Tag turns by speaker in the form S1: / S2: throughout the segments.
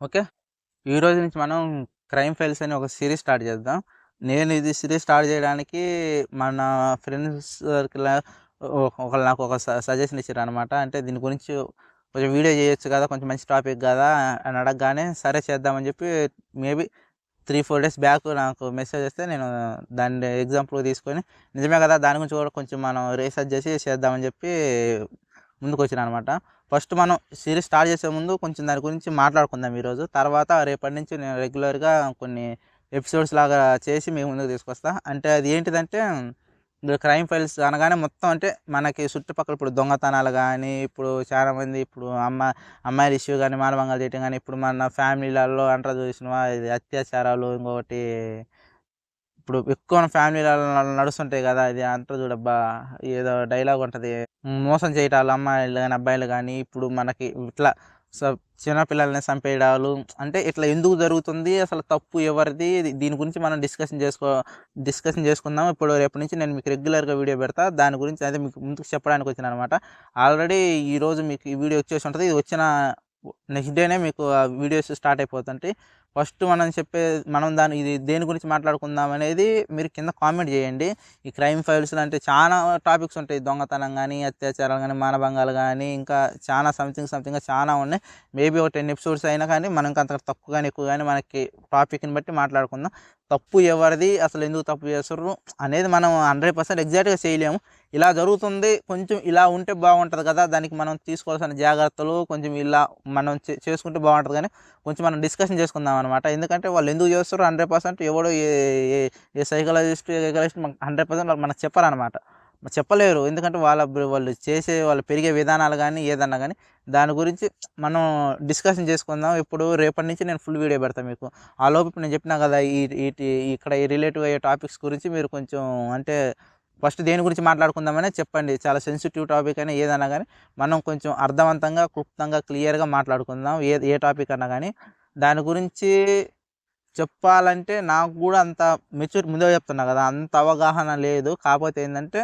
S1: Okay. ఈరోజు నుంచి మనం క్రైమ్ ఫైల్స్ అని ఒక సిరీస్ స్టార్ట్ చేద్దాం. నేను ఇది సిరీస్ స్టార్ట్ చేయడానికి మన ఫ్రెండ్స్ సర్కిల్ ఒకళ్ళు నాకు ఒక స సజెషన్ ఇచ్చారనమాట. అంటే దీని గురించి కొంచెం వీడియో చేయొచ్చు కదా! కొంచెం మంచి టాపిక్ కదా! అని అడగగానే సరే చేద్దామని చెప్పి మేబీ 3, 4 డేస్ బ్యాక్ నాకు మెసేజ్ వస్తే నేను దాన్ని ఎగ్జాంపుల్ తీసుకొని నిజమే కదా! దాని గురించి కూడా కొంచెం మనం రీసెర్చ్ చేసి చేద్దామని చెప్పి ముందుకొచ్చాననమాట. ఫస్ట్ మనం సిరీస్ స్టార్ట్ చేసే ముందు కొంచెం దాని గురించి మాట్లాడుకుందాం ఈరోజు. తర్వాత రేపటి నుంచి నేను రెగ్యులర్‌గా కొన్ని ఎపిసోడ్స్ లాగా చేసి మీ ముందుకు తీసుకొస్తా. అంటే అది ఏంటిదంటే ఇప్పుడు క్రైమ్ ఫైల్స్ అనగానే మొత్తం అంటే మనకి చుట్టుపక్కల ఇప్పుడు దొంగతనాలు కానీ ఇప్పుడు చాలామంది ఇప్పుడు అమ్మ అమ్మాయిల ఇష్యూ కానీ మానవంగా చేయటం కానీ ఇప్పుడు మన ఫ్యామిలీలలో అంటారు చూసినవా ఇది అత్యాచారాలు, ఇంకొకటి ఇప్పుడు ఎక్కువ ఫ్యామిలీలలో నడుస్తుంటాయి కదా! ఇది అంటారు చూడబ్బా! ఏదో డైలాగ్ ఉంటుంది మోసం చేయటాలు అమ్మాయిలు కానీ అబ్బాయిలు కానీ ఇప్పుడు మనకి ఇట్లా స చిన్నపిల్లల్ని చంపేయడాలు అంటే ఇట్లా ఎందుకు జరుగుతుంది? అసలు తప్పు ఎవరిది? దీని గురించి మనం డిస్కషన్ చేసుకో డిస్కషన్ చేసుకుందాం. ఇప్పుడు రేపటి నుంచి నేను మీకు రెగ్యులర్‌గా వీడియో పెడతా. దాని గురించి అయితే మీకు ముందుకు చెప్పడానికి వచ్చిన అనమాట ఆల్రెడీ ఈరోజు మీకు ఈ వీడియో వచ్చేసి ఉంటుంది ఇది వచ్చిన నెక్స్ట్ డేనే మీకు ఆ వీడియోస్ స్టార్ట్ అయిపోతుంటాయి. ఫస్ట్ మనం చెప్పే మనం దాని ఇది దేని గురించి మాట్లాడుకుందాం అనేది మీరు కింద కామెంట్ చేయండి. ఈ క్రైమ్ ఫైల్స్‌లో అంటే చాలా టాపిక్స్ ఉంటాయి. దొంగతనం కానీ అత్యాచారాలు కానీ మానభంగాలు కానీ ఇంకా చాలా సంథింగ్ సంథింగ్ చాలా ఉన్నాయి. మేబీ ఒక 10 ఎపిసోడ్స్ అయినా కానీ మనం ఇంకా అంత తక్కువ కానీ ఎక్కువ కానీ మనకి టాపిక్‌ని బట్టి మాట్లాడుకుందాం. తప్పు ఎవరిది? అసలు ఎందుకు తప్పు చేస్తారు అనేది మనం 100% ఎగ్జాక్ట్‌గా చేయలేము. ఇలా జరుగుతుంది. కొంచెం ఇలా ఉంటే బాగుంటుంది కదా! దానికి మనం తీసుకోవాల్సిన జాగ్రత్తలు కొంచెం ఇలా మనం చే చేసుకుంటే బాగుంటుంది కానీ కొంచెం మనం డిస్కషన్ చేసుకుందాం అనమాట. ఎందుకంటే వాళ్ళు ఎందుకు చేస్తారు హండ్రెడ్ పర్సెంట్ ఎవడో ఏ ఏ ఏ సైకాలజిస్ట్, గికాలజిస్ట్ మనకు 100% మనకు చెప్పరనమాట. చెప్పలేరు. ఎందుకంటే వాళ్ళ వాళ్ళు చేసే వాళ్ళు పెరిగే విధానాలు కానీ ఏదన్నా కానీ దాని గురించి మనం డిస్కషన్ చేసుకుందాం. ఇప్పుడు రేపటి నుంచి నేను ఫుల్ వీడియో పెడతాను మీకు. ఆ లోపు నేను చెప్పినా కదా! ఈ ఇక్కడ ఈ రిలేటివ్ అయ్యే టాపిక్స్ గురించి మీరు కొంచెం అంటే ఫస్ట్ దేని గురించి మాట్లాడుకుందామనే చెప్పండి. చాలా సెన్సిటివ్ టాపిక్ అయినా ఏదన్నా కానీ మనం కొంచెం అర్థవంతంగా, క్లుప్తంగా, క్లియర్‌గా మాట్లాడుకుందాం. ఏ ఏ టాపిక్ అన్నా కానీ దాని గురించి చెప్పాలంటే నాకు కూడా అంత మెచ్యూర్ ముందే చెప్తున్నా కదా! అంత అవగాహన లేదు. కాకపోతే ఏంటంటే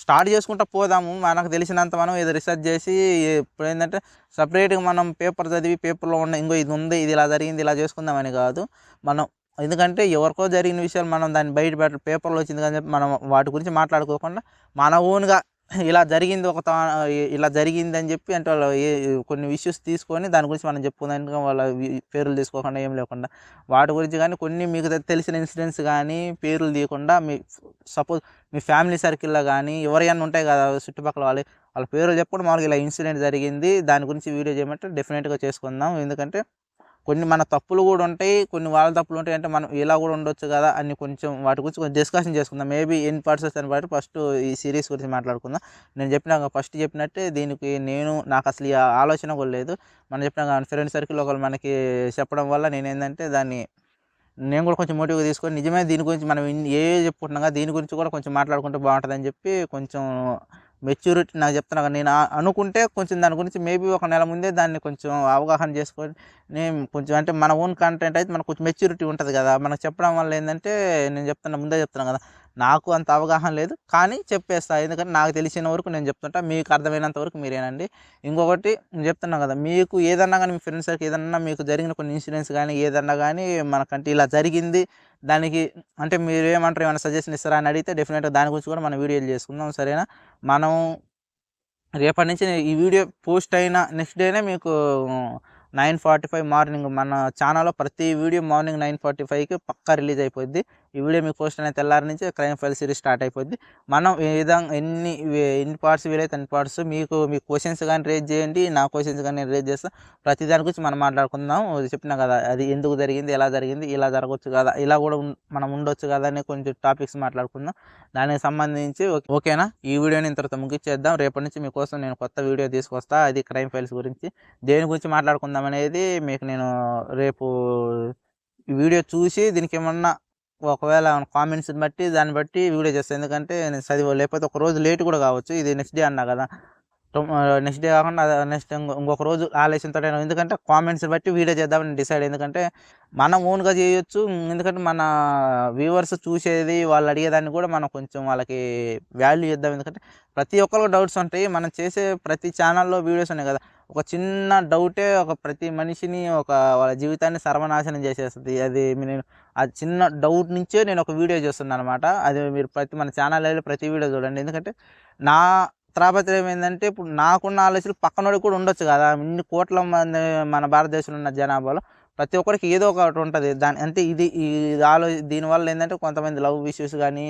S1: స్టార్ట్ చేసుకుంటా పోదాము. మనకు తెలిసినంత మనం ఏదో రీసెర్చ్ చేసి ఇప్పుడేందంటే సపరేట్గా మనం పేపర్ చదివి పేపర్‌లో ఉన్న ఇంకో ఇది ఉంది. ఇది ఇలా జరిగింది. ఇలా చేసుకుందామని కాదు. మనం ఎందుకంటే ఎవరికో జరిగిన విషయాలు మనం దాన్ని బయట పెట్ట పేపర్‌లో వచ్చింది కానీ చెప్పి మనం వాటి గురించి మాట్లాడుకోకుండా మన ఓన్‌గా ఇలా జరిగింది ఒక ఇలా జరిగింది అని చెప్పి అంటే వాళ్ళు ఏ కొన్ని ఇష్యూస్ తీసుకొని దాని గురించి మనం చెప్పుకుందాం. ఎందుకంటే వాళ్ళ పేర్లు తీసుకోకుండా ఏం లేకుండా వాటి గురించి కానీ కొన్ని మీకు తెలిసిన ఇన్సిడెంట్స్ కానీ పేర్లు తీయకుండా మీ సపోజ్ మీ ఫ్యామిలీ సర్కిల్‌లో కానీ ఎవరైనా ఉంటాయి కదా! చుట్టుపక్కల వాళ్ళు వాళ్ళ పేర్లు చెప్పకుండా మామూలుగా ఇలా ఇన్సిడెంట్ జరిగింది. దాని గురించి వీడియో చేయమంటే డెఫినెట్గా చేసుకుందాం. ఎందుకంటే కొన్ని మన తప్పులు కూడా ఉంటాయి. కొన్ని వాళ్ళ తప్పులు ఉంటాయి. అంటే మనం ఇలా కూడా ఉండొచ్చు కదా! అని కొంచెం వాటి గురించి కొంచెం డిస్కషన్ చేసుకుందాం. మేబీ ఎన్ని పార్ట్స్ వస్తాయని బట్టి ఫస్ట్ ఈ సీరీస్ గురించి మాట్లాడుకుందాం. నేను చెప్పినాక ఫస్ట్ చెప్పినట్టే దీనికి నేను నాకు అసలు ఈ ఆలోచన కూడా లేదు. మనం చెప్పినాక ఫ్రెండ్ సర్కిల్ ఒకళ్ళు మనకి చెప్పడం వల్ల నేనేందంటే దాన్ని నేను కూడా కొంచెం మోటివ్‌గా తీసుకొని నిజమే దీని గురించి మనం ఏ చెప్పుకుంటున్నాం కదా! దీని గురించి కూడా కొంచెం మాట్లాడుకుంటే బాగుంటుందని చెప్పి కొంచెం మెచ్యూరిటీ నాకు చెప్తున్నా నేను అనుకుంటే కొంచెం దాని గురించి మేబీ ఒక నెల ముందే దాన్ని కొంచెం అవగాహన చేసుకొని నేను కొంచెం అంటే మన ఓన్ కంటెంట్ అయితే మనకు కొంచెం మెచ్యూరిటీ ఉంటుంది కదా! మనకు చెప్పడం వల్ల ఏంటంటే నేను చెప్తున్నా ముందే చెప్తున్నా కదా! నాకు అంత అవగాహన లేదు. కానీ చెప్పేస్తా. ఎందుకంటే నాకు తెలిసిన వరకు నేను చెప్తుంటా. మీకు అర్థమైనంత వరకు మీరేనండి ఇంకొకటి నేను చెప్తున్నా కదా! మీకు ఏదన్నా కానీ మీ ఫ్రెండ్స్ సర్కి ఏదన్నా మీకు జరిగిన కొన్ని ఇన్సిడెంట్స్ కానీ ఏదన్నా కానీ మనకంటే ఇలా జరిగింది. దానికి అంటే మీరు ఏమంటారు ఏమైనా సజెషన్ ఇస్తారా? అని అడిగితే డెఫినెట్గా దాని గురించి కూడా మనం వీడియోలు చేసుకుందాం. సరేనా? మనం రేపటి నుంచి ఈ వీడియో పోస్ట్ అయిన నెక్స్ట్ డేనే మీకు 9:45 మార్నింగ్ మన ఛానల్‌లో ప్రతి వీడియో మార్నింగ్ 9:45కి పక్కా రిలీజ్ అయిపోద్ది. ఈ వీడియో మీకు పోస్ట్ అనేది తెల్లారి నుంచి క్రైమ్ ఫైల్ సిరీస్ స్టార్ట్ అయిపోద్ది. మనం ఏ విధంగా ఎన్ని ఎన్ని పార్ట్స్ వీలైతే అన్ని పార్ట్స్ మీకు మీ క్వశ్చన్స్ కానీ రేజ్ చేయండి. నా క్వశ్చన్స్ కానీ నేను రేజ్ చేస్తా. ప్రతి దాని గురించి మనం మాట్లాడుకుందాం. చెప్పినా కదా! అది ఎందుకు జరిగింది? ఎలా జరిగింది? ఇలా జరగవచ్చు కదా! ఇలా కూడా మనం ఉండొచ్చు కదా! అని కొంచెం టాపిక్స్ మాట్లాడుకుందాం. దానికి సంబంధించి ఓకేనా? ఈ వీడియోని ఇంతటితో ముగించేద్దాం. రేపటి నుంచి మీకోసం నేను కొత్త వీడియో తీసుకొస్తా. అది క్రైమ్ ఫైల్స్ గురించి. దేని గురించి మాట్లాడుకుందాం అనేది మీకు నేను రేపు వీడియో చూసి దీనికి ఏమన్నా ఒకవేళ కామెంట్స్‌ని బట్టి దాన్ని బట్టి వీడియో చేస్తాను ఎందుకంటే నేను చదివ లేకపోతే ఒక రోజు లేట్ కూడా కావచ్చు. ఇది నెక్స్ట్ డే అన్నా కదా! నెక్స్ట్ డే కాకుండా నెక్స్ట్ ఇంకొక రోజు ఆలోచనతోటైనా ఎందుకంటే కామెంట్స్ బట్టి వీడియో చేద్దామని డిసైడ్ ఎందుకంటే మనం ఓన్‌గా చేయొచ్చు. ఎందుకంటే మన వ్యూవర్స్ చూసేది వాళ్ళు అడిగేదాన్ని కూడా మనం కొంచెం వాళ్ళకి వాల్యూ ఇద్దాం. ఎందుకంటే ప్రతి ఒక్కరికి డౌట్స్ ఉంటాయి. మనం చేసే ప్రతి ఛానల్‌లో వీడియోస్ ఉన్నాయి కదా! ఒక చిన్న డౌటే ఒక ప్రతి మనిషిని ఒక వాళ్ళ జీవితాన్ని సర్వనాశనం చేసేస్తుంది. అది నేను ఆ చిన్న డౌట్ నుంచే నేను ఒక వీడియో చూస్తున్నాను అనమాట అది మీరు ప్రతి మన ఛానల్లో ప్రతి వీడియో చూడండి. ఎందుకంటే నా తాపత్రయం ఏంటంటే ఇప్పుడు నాకున్న ఆలోచనలు పక్కనోడికి కూడా ఉండొచ్చు కదా. ఇన్ని కోట్ల మంది మన భారతదేశంలో ఉన్న జనాభాలో ప్రతి ఒక్కరికి ఏదో ఒకటి ఉంటుంది. దాని అంటే ఇది ఈ ఆలో దీనివల్ల ఏంటంటే కొంతమంది లవ్ ఇష్యూస్ కానీ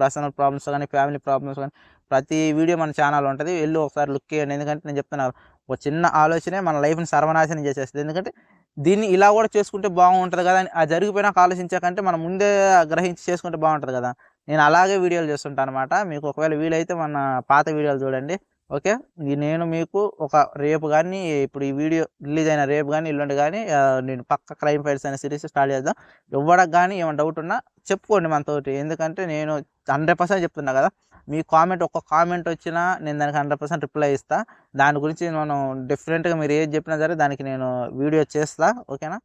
S1: పర్సనల్ ప్రాబ్లమ్స్ కానీ ఫ్యామిలీ ప్రాబ్లమ్స్ కానీ ప్రతి వీడియో మన ఛానల్ ఉంటుంది. వెళ్ళి ఒకసారి లుక్ చేయండి. ఎందుకంటే నేను చెప్తున్నాను ఒక చిన్న ఆలోచనే మన లైఫ్ని సర్వనాశనం చేసేస్తుంది. ఎందుకంటే దీన్ని ఇలా కూడా చేసుకుంటే బాగుంటుంది కదా అని ఆ జరిగిపోయినాక ఆలోచించాకంటే మనం ముందే గ్రహించి చేసుకుంటే బాగుంటుంది కదా. నేను అలాగే వీడియోలు చేస్తుంటాను అనమాట మీకు ఒకవేళ వీలైతే మన పాత వీడియోలు చూడండి. ఓకే? నేను మీకు ఒక రేపు కానీ ఇప్పుడు ఈ వీడియో రిలీజ్ అయిన రేపు కానీ ఇల్లుండి కానీ నేను పక్క క్రైమ్ ఫైల్స్ అనే సిరీస్ స్టార్ట్ చేద్దాం. ఇవ్వడానికి కానీ ఏమైనా డౌట్ ఉన్నా చెప్పుకోండి మనతోటి. ఎందుకంటే నేను హండ్రెడ్ పర్సెంట్ చెప్తున్నా కదా మీ కామెంట్ ఒక్క కామెంట్ వచ్చినా నేను దానికి హండ్రెడ్ పర్సెంట్ రిప్లై ఇస్తాను దాని గురించి మనం డిఫరెంట్గా మీరు ఏది చెప్పినా సరే దానికి నేను వీడియో చేస్తా. ఓకేనా?